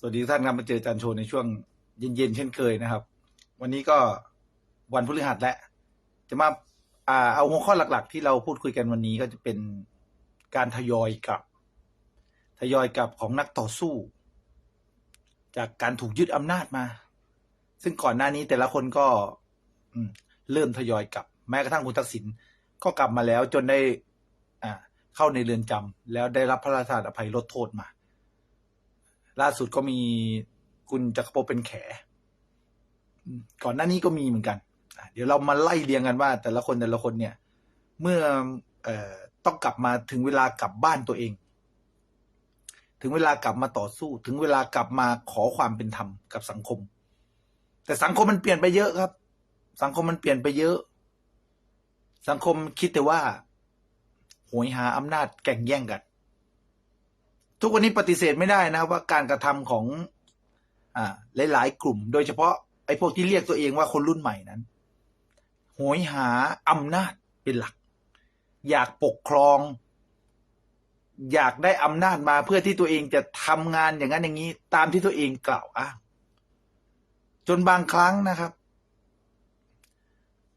สวัสดีท่านครับมาเจอจารย์โชว์ในช่วงเย็นๆเช่นเคยนะครับ วันนี้ก็วันพฤหัสแล้วจะมาอ่าเอาหัวข้อหลักๆ ที่เราพูดคุยกันวันนี้ก็จะเป็นการทยอยกลับ ทยอยกลับของนักต่อสู้ จากการถูกยึดอำนาจมา ซึ่งก่อนหน้านี้แต่ละคนก็อืเริ่มทยอยกลับ แม้กระทั่งคุณทักษิณก็กลับมาแล้วจนได้อ่าเข้าในเรือนจำแล้วได้รับพระราชทานอภัยลดโทษมา ล่าสุดก็มีคุณจักรภพเป็นแข ก่อนหน้านี้ก็มีเหมือนกันเดี๋ยวเรามาไล่เรียงกันว่า แต่ละคนแต่ละคนเนี่ย เมื่อเอ่อต้องกลับมาถึงเวลากลับบ้านตัวเอง ถึงเวลากลับมาต่อสู้ ถึงเวลากลับมาขอความเป็นธรรมกับสังคม แต่สังคมมันเปลี่ยนไปเยอะครับ สังคมมันเปลี่ยนไปเยอะ สังคมคิดแต่ว่าโหยหาอำนาจแก่งแย่งกัน ทุกวันนี้ปฏิเสธไม่ได้นะว่าการกระทำของอ่าหลาย ๆ กลุ่ม โดยเฉพาะไอ้พวกที่เรียกตัวเองว่าคนรุ่นใหม่นั้นโหยหาอำนาจเป็นหลัก อยากปกครอง อยากได้อำนาจมาเพื่อที่ตัวเองจะทำงานอย่างนั้นอย่างนี้ ตามที่ตัวเองกล่าวอ้างจนบางครั้งนะครับ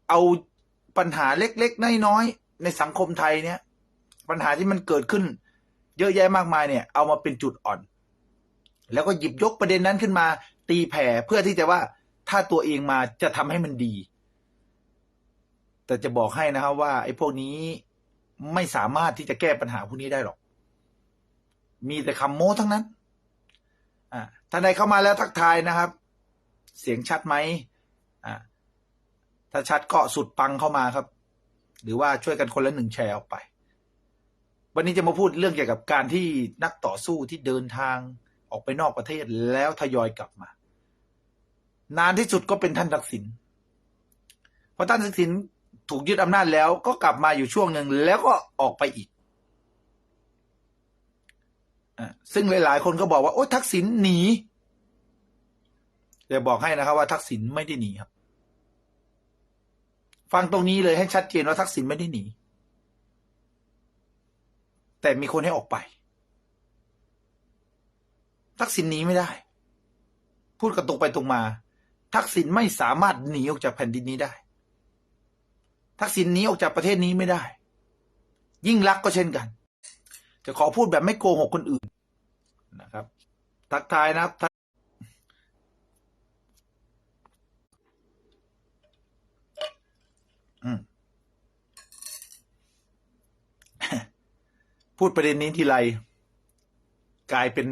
เอาปัญหาเล็กๆน้อยๆในสังคมไทยเนี่ย ปัญหาที่มันเกิดขึ้น เยอะแยะมากมายเนี่ย เอามาเป็นจุดอ่อน แล้วก็หยิบยกประเด็นนั้นขึ้นมา ตีแผ่เพื่อที่จะว่าถ้าตัวเองมาจะทำให้มันดี แต่จะบอกให้นะครับว่า ไอ้พวกนี้ไม่สามารถที่จะแก้ปัญหาพวกนี้ได้หรอก มีแต่คำโม้ทั้งนั้น อ่าท่านใดเข้ามาแล้วทักทายนะครับ เสียงชัดไหมอ่าถ้าชัดก็สุดปังเข้ามาครับ หรือว่าช่วยกันคนละหนึ่งแชร์ออกไป วันนี้จะมาพูดเรื่องเกี่ยวกับการที่นักต่อสู้ที่เดินทางออกไปนอกประเทศแล้วทยอยกลับมา นานที่สุดก็เป็นท่านทักษิณพอท่านทักษิณถูกยึดอำนาจแล้วก็กลับมาอยู่ช่วงหนึ่งแล้วก็ออกไปอีกอซึ่งหลาย ๆ คนก็บอกว่าโอ้ทักษิณหนีจะบอกให้นะครับว่าทักษิณไม่ได้หนีครับ ฟังตรงนี้เลยให้ชัดเจนว่าทักษิณไม่ได้หนี แต่มีคนให้ออกไป ทักษิณหนีไม่ได้ พูดกันตรงไปตรงมา ทักษิณไม่สามารถหนีออกจากแผ่นดินนี้ได้ ทักษิณหนีออกจากประเทศนี้ไม่ได้ ยิ่งรักก็เช่นกัน จะขอพูดแบบไม่โกหกคนอื่นนะครับ ทักทายนะครับอืม พูดประเด็นนี้ทีไร กลายเป็น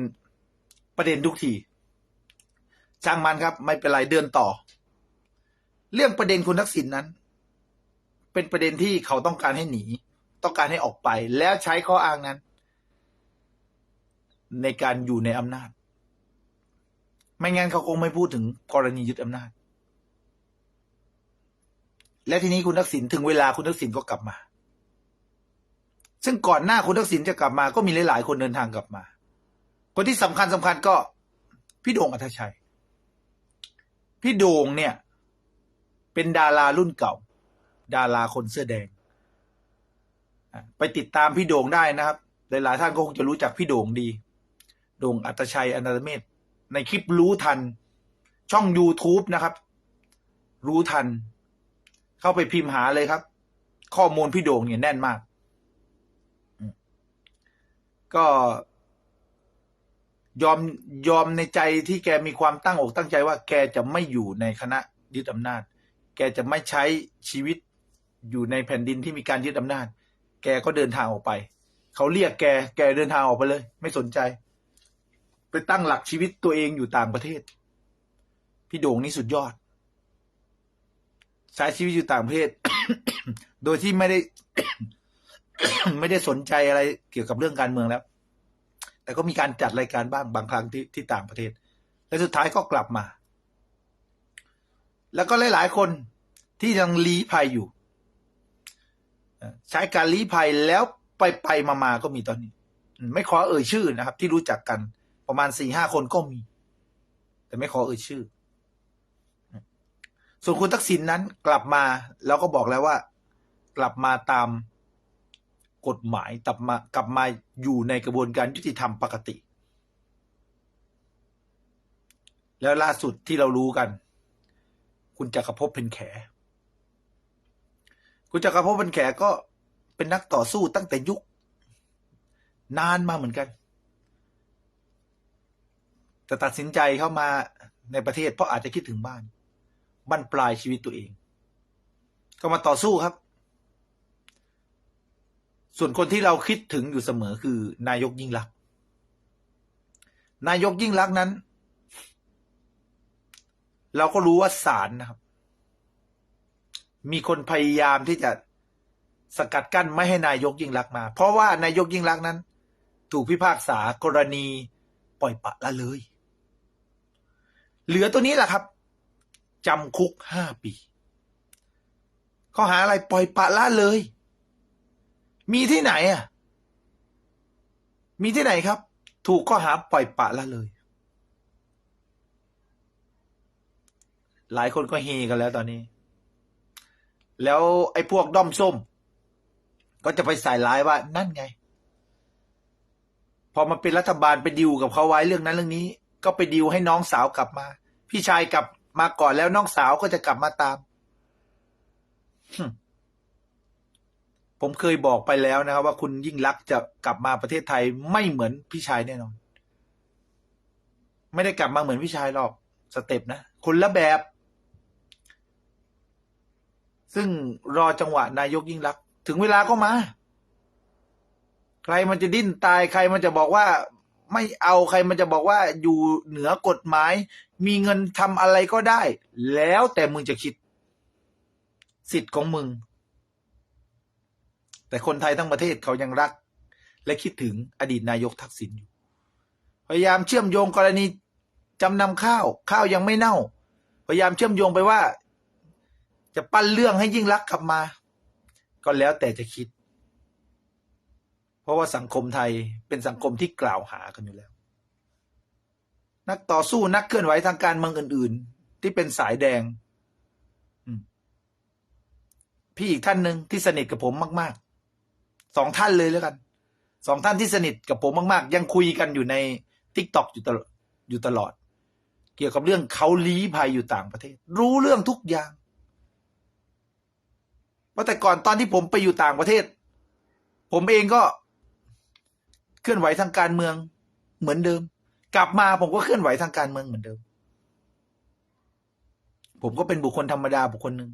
ประเด็นทุกทีช่างมันครับ ไม่เป็นไรเดินต่อ เรื่องประเด็นคุณทักษิณนนั้น เป็นประเด็นที่เขาต้องการให้หนี ต้องการให้ออกไป แล้วใช้ข้ออ้างนั้น ในการอยู่ในอำนาจ ไม่งั้นเขาคงไม่พูดถึงกรณียึดอำนาจ และทีนี้คุณทักษิณถึงเวลาคุณทักษิณก็กลับมา ซึ่งก่อนหน้าคุณทักษิณจะกลับมาก็มีหลายๆ คนเดินทางกลับมา คนที่สำคัญสำคัญก็พี่โด่งอัธชัย พี่โด่งเนี่ย เป็นดารารุ่นเก่า ดาราคนเสื้อแดง ไปติดตามพี่โด่งได้นะครับ หลายๆท่านก็คงจะรู้จักพี่โด่งดี โด่งอัตชัยอนันตเมธในคลิปรู้ทัน ช่อง YouTube นะครับ รู้ทัน เข้าไปพิมพ์หาเลยครับ ข้อมูลพี่โด่งเนี่ยแน่นมาก ก็ยอมยอมในใจที่แกมีความตั้งอกตั้งใจว่า แกจะไม่อยู่ในคณะยึดอำนาจ แกจะไม่ใช้ชีวิตอยู่ในแผ่นดินที่มีการยึดอำนาจ แกก็เดินทางออกไป เขาเรียกแก แกเดินทางออกไปเลย ไม่สนใจ ไปตั้งหลักชีวิตตัวเองอยู่ต่างประเทศ พี่โด่งนี่สุดยอด ใช้ชีวิตอยู่ต่างประเทศ โดยที่ไม่ได้ ไม่ได้สนใจอะไรเกี่ยวกับเรื่องการเมืองแล้ว แต่ก็มีการจัดรายการบ้างบางครั้งที่ที่ต่างประเทศ และสุดท้ายก็กลับมา แล้วก็หลาย ๆ คนที่ยังลี้ภัยอยู่ ใช้การลี้ภัยแล้วไปไปมามาก็มีตอนนี้ ไม่ขอเอ่ยชื่อนะครับ ที่รู้จักกันประมาณสี่ห้าคนก็มี แต่ไม่ขอเอ่ยชื่อ ส่วนคุณทักษิณนนั้นกลับมาแล้วก็บอกแล้วว่า กลับมาตาม กฎหมายกลับมากลับมาอยู่ในกระบวนการยุติธรรมปกติ แล้วล่าสุดที่เรารู้กัน คุณจักรภพเป็นแข คุณจักรภพเป็นแขก็เป็นนักต่อสู้ตั้งแต่ยุคนานมาเหมือนกัน แต่ตัดสินใจเข้ามาในประเทศเพราะอาจจะคิดถึงบ้าน บั้นปลายชีวิตตัวเอง ก็มาต่อสู้ครับ ส่วนคนที่เราคิดถึงอยู่เสมอคือนายกยิ่งลัก นายกยิ่งลักนั้น เราก็รู้ว่าศาลนะครับ มีคนพยายามที่จะสกัดกั้นไม่ให้นายกยิ่งลักมา เพราะว่านายกยิ่งลักนั้น ถูกพิพากษากรณีปล่อยปะละเลย เหลือตัวนี้แหละครับจำคุกห้าปี ข้อหาอะไรปล่อยปะละเลย มีที่ไหนอะ มีที่ไหนครับ ถูกข้อหาปล่อยปะละเลย หลายคนก็เฮกันแล้วตอนนี้ แล้วไอ้พวกด้อมส้ม ก็จะไปใส่ร้ายว่านั่นไง พอมาเป็นรัฐบาลไปดิวกับเขาไว้เรื่องนั้นเรื่องนี้ ก็ไปดิวให้น้องสาวกลับมา พี่ชายกลับมาก่อนแล้วน้องสาวก็จะกลับมาตาม ผมเคยบอกไปแล้วนะครับ ว่าคุณยิ่งรักษณ์จะกลับมาประเทศไทยไม่เหมือนพี่ชายแน่นอน ไม่ได้กลับมาเหมือนพี่ชายหรอกสเต็ปนะคนละแบบ ซึ่งรอจังหวะนายกยิ่งรักษณ์ถึงเวลาก็มา ใครมันจะดิ้นตายใครมันจะบอกว่าไม่เอาใครมันจะบอกว่าอยู่เหนือกฎหมาย มีเงินทำอะไรก็ได้ แล้วแต่มึงจะคิด สิทธิ์ของมึง แต่คนไทยทั้งประเทศเขายังรัก และคิดถึงอดีตนายกทักษิณอยู่พยายามเชื่อมโยงกรณีจำนำข้าว ข้าวยังไม่เน่า พยายามเชื่อมโยงไปว่า จะปั้นเรื่องให้ยิ่งรักกลับมา ก็แล้วแต่จะคิด เพราะว่าสังคมไทยเป็นสังคมที่กล่าวหากันอยู่แล้ว นักต่อสู้นักเคลื่อนไหวทางการเมืองอื่น ๆ ที่เป็นสายแดงพี่อีกท่านหนึ่งที่สนิทกับผมมาก ๆ สองท่านเลยแล้วกันสองท่านที่สนิทกับผมมาก ๆ ยังคุยกันอยู่ในทิกตอกอยู่ตลอดอยู่ตลอด เกี่ยวกับเรื่องเขาลี้ภัยอยู่ต่างประเทศ รู้เรื่องทุกอย่างเพราะแต่ก่อนตอนที่ผมไปอยู่ต่างประเทศ ผมเองก็เคลื่อนไหวทางการเมืองเหมือนเดิม กลับมาผมก็เคลื่อนไหวทางการเมืองเหมือนเดิม ผมก็เป็นบุคคลธรรมดาบุคคลหนึ่ง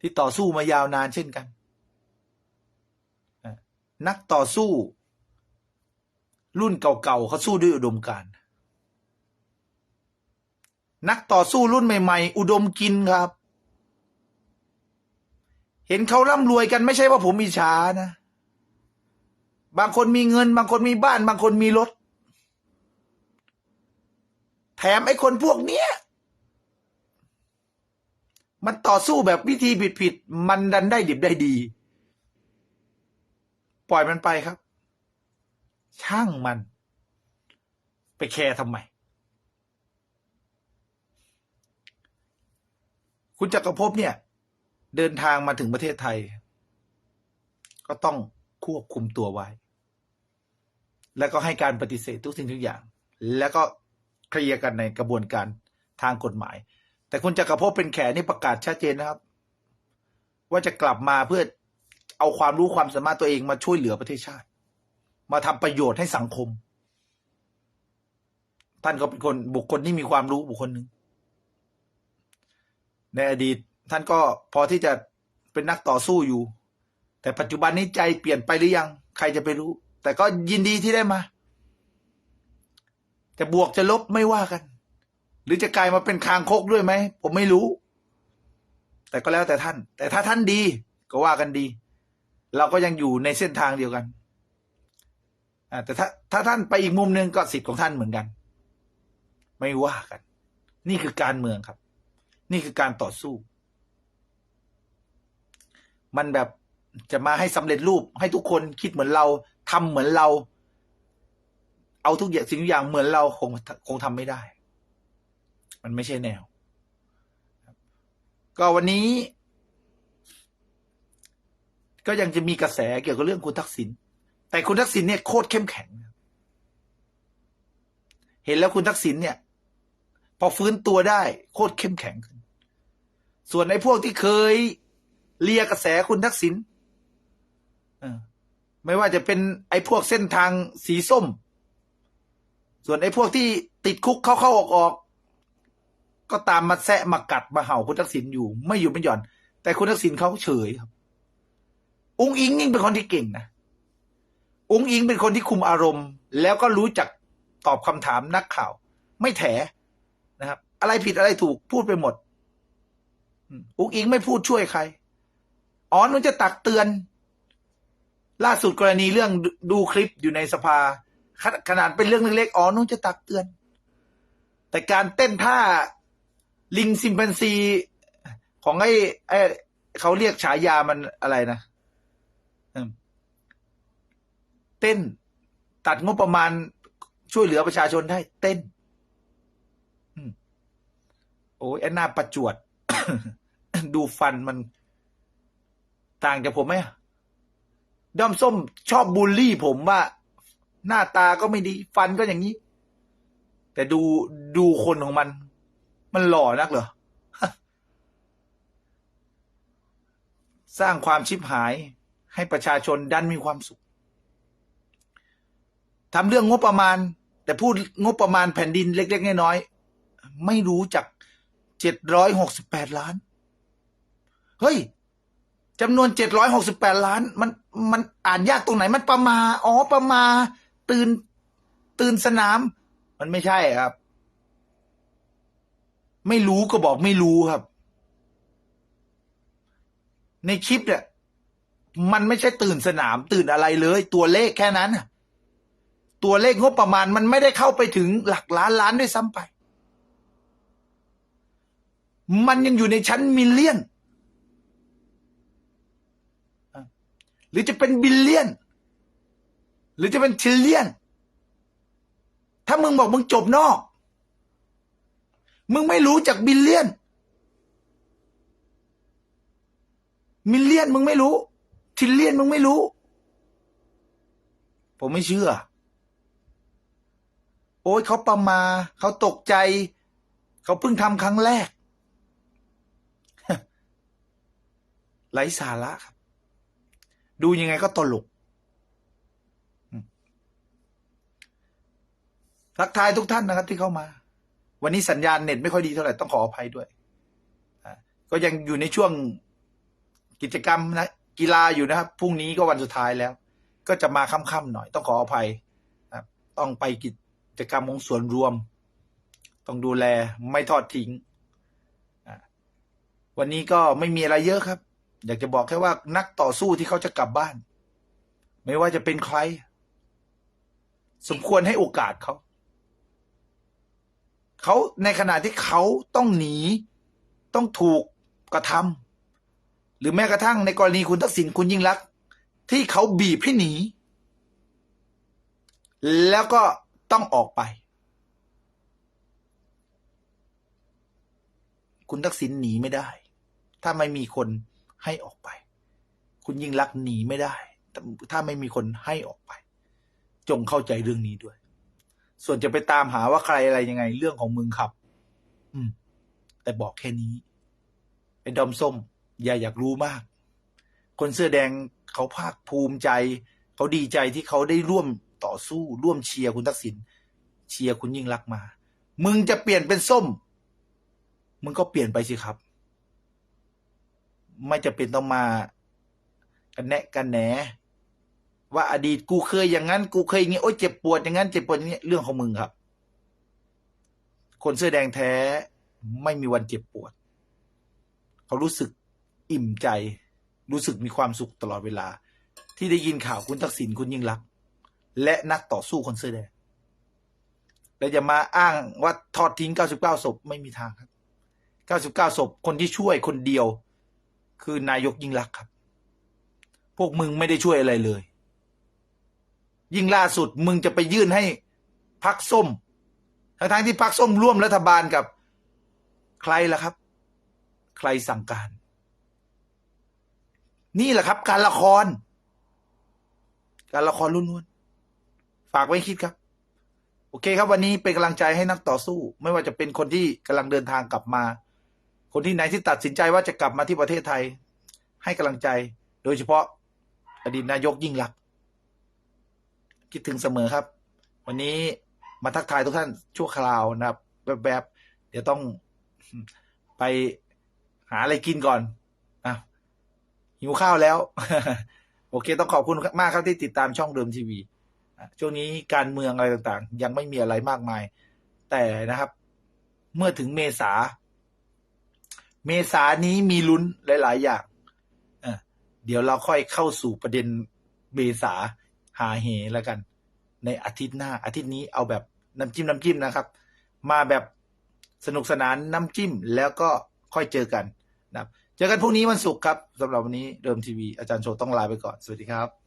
ที่ต่อสู้มายาวนานเช่นกัน นักต่อสู้ รุ่นเก่าๆเขาสู้ด้วยอุดมการนักต่อสู้รุ่นใหม่ ๆ อุดมกินครับ เห็นเขาร่ำรวยกันไม่ใช่ว่าผมมีช้านะ บางคนมีเงิน บางคนมีบ้าน บางคนมีรถ แถมไอ้คนพวกเนี้ย มันต่อสู้แบบวิธีผิดๆมันดันได้ดิบได้ดี ปล่อยมันไปครับ ช่างมัน ไปแคร์ทำไม คุณจักรภพเนี่ย เดินทางมาถึงประเทศไทย ก็ต้องควบคุมตัวไว้ แล้วก็ให้การปฏิเสธทุกสิ่งทุกอย่าง แล้วก็เคลียร์กันในกระบวนการทางกฎหมาย แต่คุณจักรภพเป็นแขนี่ประกาศชัดเจนนะครับ ว่าจะกลับมาเพื่อ เอาความรู้ความสามารถตัวเองมาช่วยเหลือประเทศชาติ มาทำประโยชน์ให้สังคม ท่านก็เป็นคนบุคคลที่มีความรู้บุคคลหนึ่งในอดีตท่านก็พอที่จะเป็นนักต่อสู้อยู่ แต่ปัจจุบันนี้ใจเปลี่ยนไปหรือยัง ใครจะไปรู้ แต่ก็ยินดีที่ได้มา จะบวกจะลบไม่ว่ากัน หรือจะกลายมาเป็นคางคกด้วยไหม ผมไม่รู้ แต่ก็แล้วแต่ท่าน แต่ถ้าท่านดีก็ว่ากันดี เราก็ยังอยู่ในเส้นทางเดียวกันแต่ถ้าถ้าท่านไปอีกมุมหนึ่งก็สิทธิ์ของท่านเหมือนกัน ไม่ว่ากัน นี่คือการเมืองครับ นี่คือการต่อสู้ มันแบบจะมาให้สำเร็จรูป ให้ทุกคนคิดเหมือนเราทำเหมือนเรา เอาทุกอย่างสิ่งทุกอย่างเหมือนเราคงคงทำไม่ได้ มันไม่ใช่แนว ก็วันนี้ ก็ยังจะมีกระแสเกี่ยวกับเรื่องคุณทักษิณแต่คุณทักษิณเนี่ยโคตรเข้มแข็ง เห็นแล้วคุณทักษิณเนี่ย พอฟื้นตัวได้โคตรเข้มแข็งขึ้น ส่วนไอ้พวกที่เคยเลียกระแสคุณทักษิณไม่ว่าจะเป็นไอ้พวกเส้นทางสีส้ม ส่วนไอ้พวกที่ติดคุกเข้าเข้าออกออกๆก็ตามมาแซะมากัดมาเห่าคุณทักษิณอยู่ ไม่อยู่ไม่หย่อน แต่คุณทักษิณเขาเฉยครับ อุ้งอิงยิ่งเป็นคนที่เก่งนะอุ้งอิงเป็นคนที่คุมอารมณ์ แล้วก็รู้จักตอบคำถามนักข่าว ไม่แถนะครับ อะไรผิดอะไรถูกพูดไปหมดอุ้งอิงไม่พูดช่วยใครอ๋อนุจะตักเตือน ล่าสุดกรณีเรื่องดูคลิปอยู่ในสภา ขนขนาดเป็นเรื่องเล็กๆอ๋อนุจะตักเตือน แต่การเต้นท่าลิงซิมแปนซีของไอ้ไอ้เขาเรียกฉายามันอะไรนะ เต้น ตัดงบประมาณช่วยเหลือประชาชนได้ เต้นโอ้ยไอ้หน้าประจวด ดูฟันมัน ต่างจากผมไหมด้อมส้มชอบบูลลี่ผมว่า หน้าตาก็ไม่ดี ฟันก็อย่างนี้ แต่ดูดูคนของมัน มันหล่อนักเหรอ สร้างความชิบหาย ให้ประชาชนดันมีความสุขทำเรื่องงบประมาณ แต่พูดงบประมาณแผ่นดินเล็ก ๆ น้อยๆไม่รู้จักเจ็ดร้อยหกสิบแปดล้าน เฮ้ยจำนวนเจ็ดร้อยหกสิบแปดล้าน มันมันอ่านยากตรงไหนมันประมา อ๋อประมา ตื่น ตื่นสนาม มันไม่ใช่ครับ ไม่รู้ก็บอกไม่รู้ครับ ในคลิปเนี่ย มันไม่ใช่ตื่นสนามตื่นอะไรเลย ตัวเลขแค่นั้นน่ะตัวเลขงบประมาณมันไม่ได้เข้าไปถึงหลักล้านล้านด้วยซ้ำไป มันยังอยู่ในชั้นมิลเลียน หรือจะเป็นบิลเลียน หรือจะเป็นทริลเลียน ถ้ามึงบอกมึงจบนอก มึงไม่รู้จากบิลเลียน มิลเลียนมึงไม่รู้ ทิลเลียนมึงไม่รู้ ผมไม่เชื่อ โอ้ยเขาประมาเขาตกใจ เขาเพิ่งทำครั้งแรกไร้สาระครับ ดูยังไงก็ตลกทักทายทุกท่านนะครับ ที่เข้ามา วันนี้สัญญาณเน็ตไม่ค่อยดีเท่าไหร่ต้องขออภัยด้วยก็ยังอยู่ในช่วงกิจกรรมนะ กีฬาอยู่นะครับพรุ่งนี้ก็วันสุดท้ายแล้ว ก็จะมาค่ำๆหน่อย ต้องขออภัยนะต้องไปกิจกรรมของส่วนรวม ต้องดูแลไม่ทอดทิ้ง วันนี้ก็ไม่มีอะไรเยอะครับ อยากจะบอกแค่ว่านักต่อสู้ที่เขาจะกลับบ้าน ไม่ว่าจะเป็นใคร สมควรให้โอกาสเขาเขาในขณะที่เขาต้องหนี ต้องถูกกระทำ หรือแม้กระทั่งในกรณีคุณทักษิณคุณยิ่งรักษณ์ที่เขาบีบให้หนี แล้วก็ต้องออกไป คุณทักษิณหนีไม่ได้ ถ้าไม่มีคนให้ออกไป คุณยิ่งรักษณ์หนีไม่ได้ ถ้าไม่มีคนให้ออกไป จงเข้าใจเรื่องนี้ด้วย ส่วนจะไปตามหาว่าใครอะไรยังไง เรื่องของมึงครับ อืม แต่บอกแค่นี้ไอ้ดอมส้ม อย่าอยากรู้มาก คนเสื้อแดงเขาภาคภูมิใจ เขาดีใจที่เขาได้ร่วมต่อสู้ ร่วมเชียร์คุณทักษิณเชียร์คุณยิ่งรักมา มึงจะเปลี่ยนเป็นส้ม มึงก็เปลี่ยนไปสิครับ ไม่จะเป็นต้องมา กันแนะกันแหนว่าอดีตกูเคยอย่างนั้น กูเคยอย่างนี้โอ้ยเจ็บปวดอย่างนั้นเจ็บปวดอย่างนี้เรื่องของมึงครับ คนเสื้อแดงแท้ไม่มีวันเจ็บปวด เขารู้สึก อิ่มใจ รู้สึกมีความสุขตลอดเวลา ที่ได้ยินข่าวคุณทักษิณคุณยิ่งรักษณ์และนักต่อสู้คนเสื้อแดงแล้วจะมาอ้างว่าทอดทิ้ง 99 ศพไม่มีทางครับ 99 ศพคนที่ช่วยคนเดียว คือนายกยิ่งรักษณ์ครับ พวกมึงไม่ได้ช่วยอะไรเลย ยิ่งล่าสุดมึงจะไปยื่นให้พักส้ม ทั้งๆที่พักส้มร่วมรัฐบาลกับ ใครล่ะครับ ใครสั่งการ นี่แหละครับ การละคร การละครล้วนๆฝากไว้คิดครับ โอเคครับ วันนี้เป็นกำลังใจให้นักต่อสู้ ไม่ว่าจะเป็นคนที่กำลังเดินทางกลับมา คนที่ไหนที่ตัดสินใจว่าจะกลับมาที่ประเทศไทย ให้กำลังใจ โดยเฉพาะ อดีตนายกยิ่งลักษณ์คิดถึงเสมอครับ วันนี้มาทักทายทุกท่านชั่วคราวนะครับแบบๆเดี๋ยวต้องไปหาอะไรกินก่อนอะ หิวข้าวแล้ว โอเค ต้องขอบคุณมากครับที่ติดตามช่องเดิมทีวีช่วงนี้การเมืองอะไรต่างๆ ยังไม่มีอะไรมากมาย แต่นะครับ เมื่อถึงเมษา เมษานี้มีลุ้นหลาย ๆ อย่างเดี๋ยวเราค่อยเข้าสู่ประเด็นเมษาหาเหแล้วกัน ในอาทิตย์หน้า อาทิตย์นี้เอาแบบน้ำจิ้มน้ำจิ้มนะครับ มาแบบสนุกสนานน้ำจิ้มแล้วก็ค่อยเจอกันนะครับ เจอกันพรุ่งนี้วันศุกร์ครับสำหรับวันนี้เดิมทีวีอาจารย์โชว์ต้องลาไปก่อน สวัสดีครับ